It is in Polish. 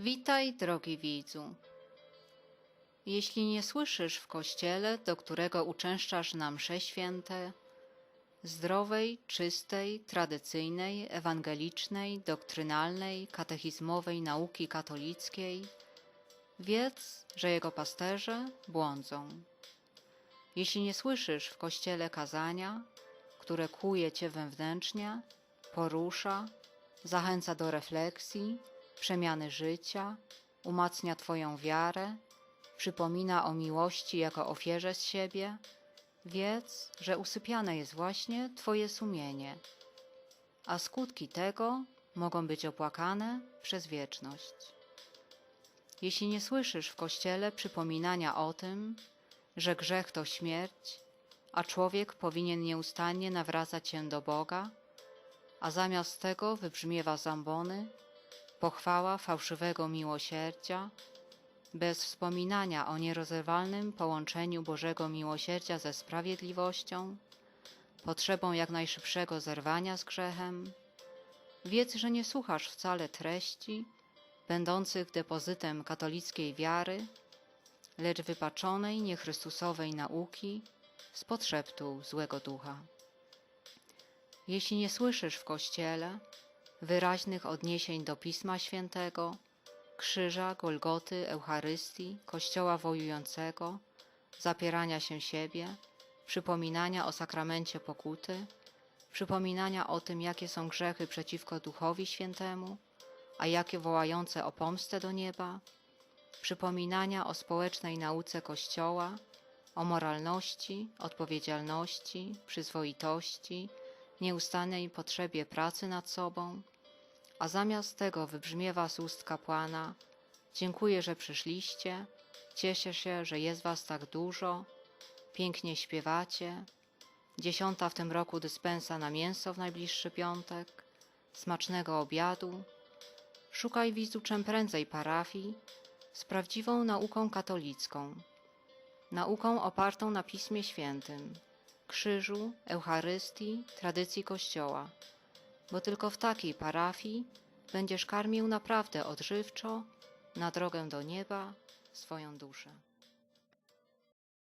Witaj, drogi widzu. Jeśli nie słyszysz w kościele, do którego uczęszczasz na msze święte, zdrowej, czystej, tradycyjnej, ewangelicznej, doktrynalnej, katechizmowej nauki katolickiej, wiedz, że jego pasterze błądzą. Jeśli nie słyszysz w kościele kazania, które kuje cię wewnętrznie, porusza, zachęca do refleksji, przemiany życia, umacnia Twoją wiarę, przypomina o miłości jako ofierze z siebie, wiedz, że usypiane jest właśnie Twoje sumienie, a skutki tego mogą być opłakane przez wieczność. Jeśli nie słyszysz w Kościele przypominania o tym, że grzech to śmierć, a człowiek powinien nieustannie nawracać się do Boga, a zamiast tego wybrzmiewa zambony, pochwała fałszywego miłosierdzia, bez wspominania o nierozerwalnym połączeniu Bożego miłosierdzia ze sprawiedliwością, potrzebą jak najszybszego zerwania z grzechem, wiedz, że nie słuchasz wcale treści będących depozytem katolickiej wiary, lecz wypaczonej niechrystusowej nauki z podszeptu złego ducha. Jeśli nie słyszysz w Kościele wyraźnych odniesień do Pisma Świętego, krzyża, Golgoty, Eucharystii, Kościoła wojującego, zapierania się siebie, przypominania o sakramencie pokuty, przypominania o tym, jakie są grzechy przeciwko Duchowi Świętemu, a jakie wołające o pomstę do nieba, przypominania o społecznej nauce Kościoła, o moralności, odpowiedzialności, przyzwoitości, nieustannej potrzebie pracy nad sobą, a zamiast tego wybrzmiewa z ust kapłana: Dziękuję, że przyszliście, cieszę się, że jest was tak dużo, pięknie śpiewacie. Dziesiąta w tym roku dyspensa na mięso w najbliższy piątek, smacznego obiadu. Szukaj widzu czym prędzej parafii z prawdziwą nauką katolicką, nauką opartą na Pismie Świętym, krzyżu, Eucharystii, tradycji Kościoła, bo tylko w takiej parafii będziesz karmił naprawdę odżywczo na drogę do nieba swoją duszę.